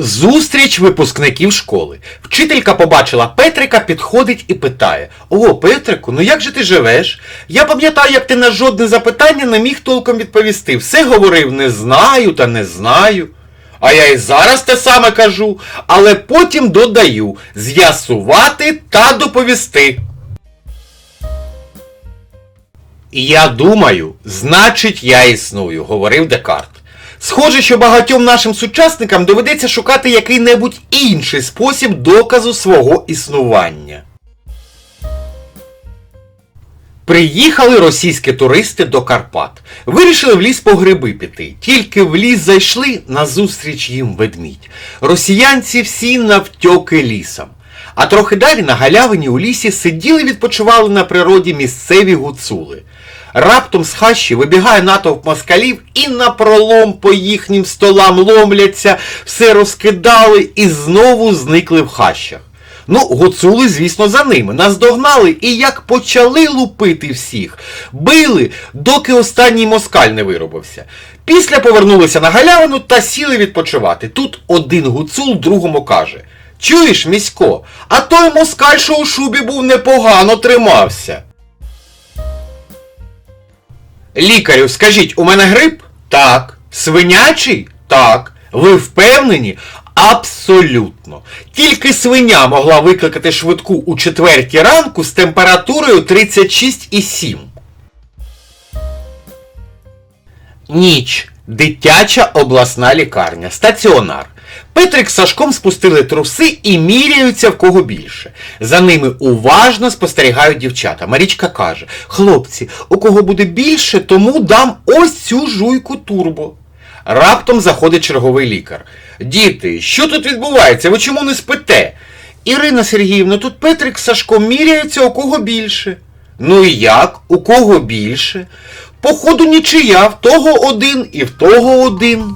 Зустріч випускників школи. Вчителька побачила Петрика, підходить і питає: О, Петрику, ну як же ти живеш? Я пам'ятаю, як ти на жодне запитання не міг толком відповісти. Все говорив не знаю та не знаю. А я і зараз те саме кажу, але потім додаю з'ясувати та доповісти. Я думаю, значить я існую, говорив Декарт. Схоже, що багатьом нашим сучасникам доведеться шукати який-небудь інший спосіб доказу свого існування. Приїхали російські туристи до Карпат. Вирішили в ліс по гриби піти. Тільки в ліс зайшли, назустріч їм ведмідь. Росіянці всі навтьоки лісом. А трохи далі на галявині у лісі сиділи відпочивали на природі місцеві гуцули. Раптом з хащі вибігає натовп москалів і напролом по їхнім столам ломляться, все розкидали і знову зникли в хащах. Ну, гуцули, звісно, за ними. Наздогнали і як почали лупити всіх. Били, доки останній москаль не виробився. Після повернулися на галявину та сіли відпочивати. Тут один гуцул другому каже: Чуєш, місько, а той москаль, що у шубі був непогано тримався. Лікарю, скажіть, у мене грип? Так. Свинячий? Так. Ви впевнені? Абсолютно. Тільки свиня могла викликати швидку у четвертій ранку з температурою 36,7. Ніч. Дитяча обласна лікарня. Стаціонар. Петрик з Сашком спустили труси і міряються в кого більше. За ними уважно спостерігають дівчата. Марічка каже: Хлопці, у кого буде більше, тому дам ось цю жуйку турбо. Раптом заходить черговий лікар. Діти, що тут відбувається? Ви чому не спите? Ірина Сергіївна, тут Петрик з Сашком міряються, у кого більше. Ну і як? У кого більше? Походу нічия, в того один і в того один.